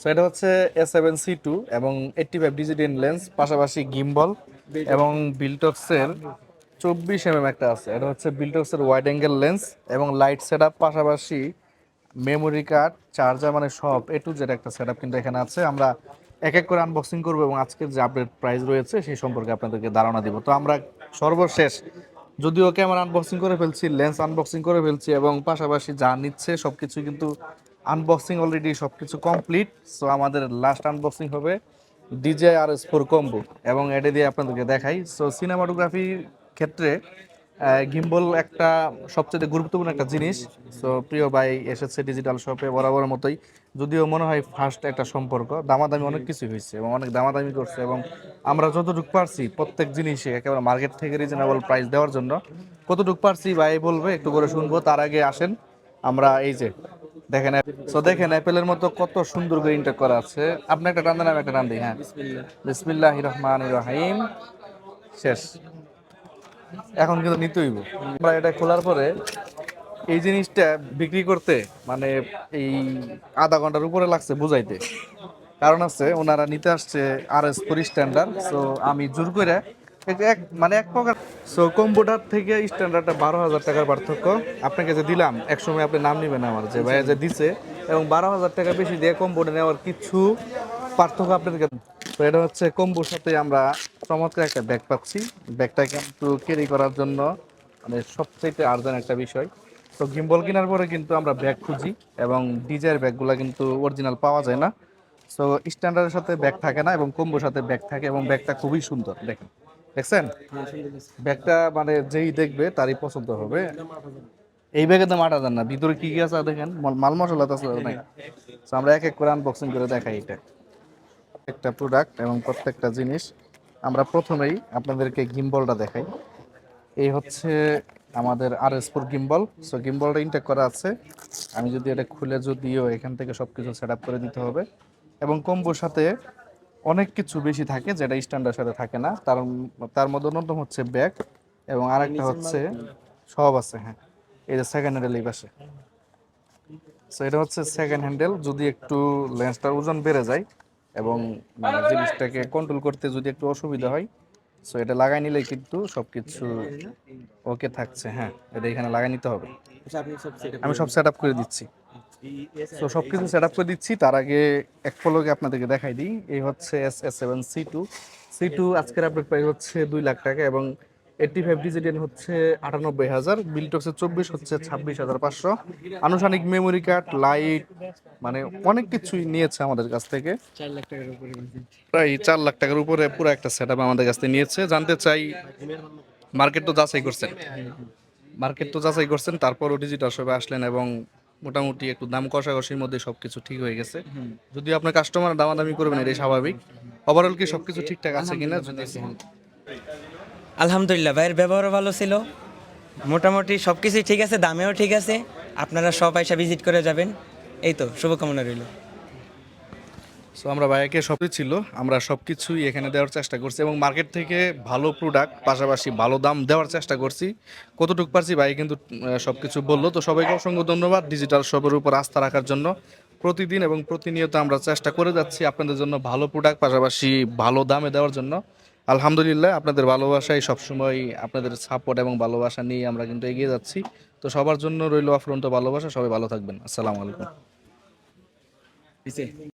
So এটা হচ্ছে S seven C two এবং এইটটি ফাইভ ডিজিটেন লেন্স পাশাপাশি গিম্বল এবং বিলটক্সের চব্বিশ এম একটা আছে। এটা হচ্ছে বিলটক্সের ওয়াইড অ্যাঙ্গেল লেন্স এবং লাইট সেট পাশাপাশি মেমোরি কার্ড চার্জার মানে সব এ টু জেড একটা সেট কিন্তু এখানে আছে। আমরা এক এক করে আনবক্সিং করব এবং আজকের যে আপডেট প্রাইস রয়েছে সেই সম্পর্কে আপনাদেরকে ধারণা দিব। তো আমরা সর্বশেষ, যদিও ক্যামেরা আনবক্সিং করে ফেলছি লেন্স আনবক্সিং করে ফেলছি এবং পাশাপাশি যা নিচ্ছে সব কিছু কিন্তু আনবক্সিং অলরেডি সব কিছু কমপ্লিট সো আমাদের লাস্ট আনবক্সিং হবে DJI R S four combo এবং এটা দিয়ে আপনাদেরকে দেখাই। সো সিনেমাটোগ্রাফির ক্ষেত্রে গিম্বল একটা সবচেয়ে গুরুত্বপূর্ণ একটা জিনিস। সো প্রিয় ভাই এসেছে ডিজিটাল শপে বরাবর মতোই। যদিও মনে হয় ফার্স্ট একটা সম্পর্ক, দামাদামি অনেক কিছু হয়েছে এবং অনেক দামাদামি করছে এবং আমরা যতটুকু পারছি প্রত্যেক জিনিসে একেবারে মার্কেট থেকে রিজনেবল প্রাইস দেওয়ার জন্য, কতটুকু পারছি ভাই বলবে একটু করে শুনব, তার আগে আসেন। আমরা এই যে দেখেন সো দেখেন অ্যাপেলের মতো কত সুন্দর করে ইন্টার করা আছে। আপনি একটা টান দেন আমি একটা টান দিই হ্যাঁ। বিসমিল্লাহ। রহমান রহিম। শেষ। এখন কিন্তু নিতে আমরা এটা খোলার পরে এই জিনিসটা বিক্রি করতে মানে এই আধা ঘণ্টার উপরে লাগছে বুঝাইতে। কারণ আছে ওনারা নিতে আসছে R S four standard so আমি জোর করে এক- মানে এক প্রকার সো কম্পিউটার থেকে স্ট্যান্ডার্ডটা বারো হাজার টাকার পার্থক্য। আপনাকে যে দিলাম এক সময় আপনি নাম নেবেন আমার, যে ভাইয়া যে দিছে, এবং বারো হাজার টাকা বেশি দিয়ে কম্পিউটার নেওয়ার কিছু পার্থক্য আপনাদেরকে তো এটা হচ্ছে কম্বোর সাথে আমরা চমৎকার একটা ব্যাগ পাচ্ছি। ব্যাগটা কিন্তু ক্যারি করার জন্য মানে সবচেয়ে আর্জন একটা বিষয়। তো গিম্বল কেনার পরে কিন্তু আমরা ব্যাগ খুঁজি, এবং ডিজাইয়ের ব্যাগগুলো কিন্তু অরিজিনাল পাওয়া যায় না। সো স্ট্যান্ডার্ডের সাথে ব্যাগ থাকে না, এবং কম্বোর সাথে ব্যাগ থাকে, এবং ব্যাগটা খুবই সুন্দর, দেখেন। দেখছেন? ব্যাগটা মানে যেই দেখবে তারই পছন্দ হবে। এই ব্যাগে তো হাজার না। ভিতরে কি কি আছে দেখেন? মাল- মশলা তো আছে নাই। আমরা এক এক করে আনবক্সিং করে দেখাই এটা। একটা প্রোডাক্ট এবং প্রত্যেকটা জিনিস। আমরা প্রথমেই আপনাদেরকে গিম্বলটা দেখাই। এই হচ্ছে আমাদের R S four gimbal so গিম্বলটা intact করা আছে। আমি যদি এটা খুলে যদিও এখান থেকে সব কিছু সেট আপ করে দিতে হবে। এবং কম্বোর সাথে অনেক কিছু বেশি থাকে যেটা স্ট্যান্ডার্ড সাথে থাকে না। তার তার মধ্যে অন্যতম হচ্ছে ব্যাগ এবং আরেকটা হচ্ছে সব আছে হ্যাঁ। এই যে সেকেন্ড হ্যান্ডেল এই পাশে। সো এটা হচ্ছে সেকেন্ড হ্যান্ডেল যদি একটু লেন্সটার ওজন বেড়ে যায় এবং মানে জিনিসটাকে কন্ট্রোল করতে যদি একটু অসুবিধা হয় সো এটা লাগাই নিলে কিন্তু সব কিছু ওকে থাকছে হ্যাঁ। এটা এখানে লাগাই নিতে হবে। আমি সব সেট আপ করে দিচ্ছি। তো সব কিছু সেট আপ করে দিচ্ছি। তার আগে এক ফলোকে আপনাদেরকে দেখাই দিই। এই হচ্ছে S S seven C two C two আজকের আপডেট প্রাইস হচ্ছে দুই লাখ টাকা এবং এইটটি ফাইভ ডিজিটেন হচ্ছে আটানব্বই হাজার। বিলটক্সের চব্বিশ হচ্ছে ছাব্বিশ হাজার পাঁচশো। আনুষ্ঠানিক মেমোরি কার্ড লাইট মানে অনেক কিছুই নিয়েছে আমাদের কাছ থেকে। চার লাখ টাকার উপরে প্রায় চার লাখ টাকার উপরে পুরো একটা সেট আমাদের কাছ থেকে নিয়েছে। জানতে চাই মার্কেট তো যাচাই করছেন। মার্কেট তো যাচাই করছেন তারপরও ডিজিটাল শপে আসলেন এবং মোটামুটি একটু দাম কষাকষির মধ্যে সবকিছু ঠিক হয়ে গেছে। যদিও আপনার কাস্টমার দামাদামি করবেন এটাই স্বাভাবিক। ওভারঅল কি সবকিছু ঠিকঠাক আছে কিনা যদি আলহামদুলিল্লাহ। ভাইয়ের ব্যবহারও ভালো ছিল। মোটামুটি সবকিছুই ঠিক আছে দামেও ঠিক আছে। আপনারা সব পয়সা ভিজিট করে যাবেন। এই তো শুভকামনা রইল। সো আমরা ভাইয়াকে সবই ছিল, আমরা সব কিছুই এখানে দেওয়ার চেষ্টা করছি এবং মার্কেট থেকে ভালো প্রোডাক্ট পাশাপাশি ভালো দাম দেওয়ার চেষ্টা করছি। কতটুকু পারছি ভাই কিন্তু সব কিছু বলল। তো সবাইকে অসংখ্য ধন্যবাদ ডিজিটাল শপের উপর আস্থা রাখার জন্য। প্রতিদিন এবং প্রতিনিয়ত আমরা চেষ্টা করে যাচ্ছি আপনাদের জন্য ভালো প্রোডাক্ট পাশাপাশি ভালো দামে দেওয়ার জন্য। আলহামদুলিল্লাহ আপনাদের ভালোবাসায় সবসময় আপনাদের সাপোর্ট এবং ভালোবাসা নিয়ে আমরা কিন্তু এগিয়ে যাচ্ছি। তো সবার জন্য রইল অফরন্ত ভালোবাসা। সবাই ভালো থাকবেন। আসসালামু আলাইকুম।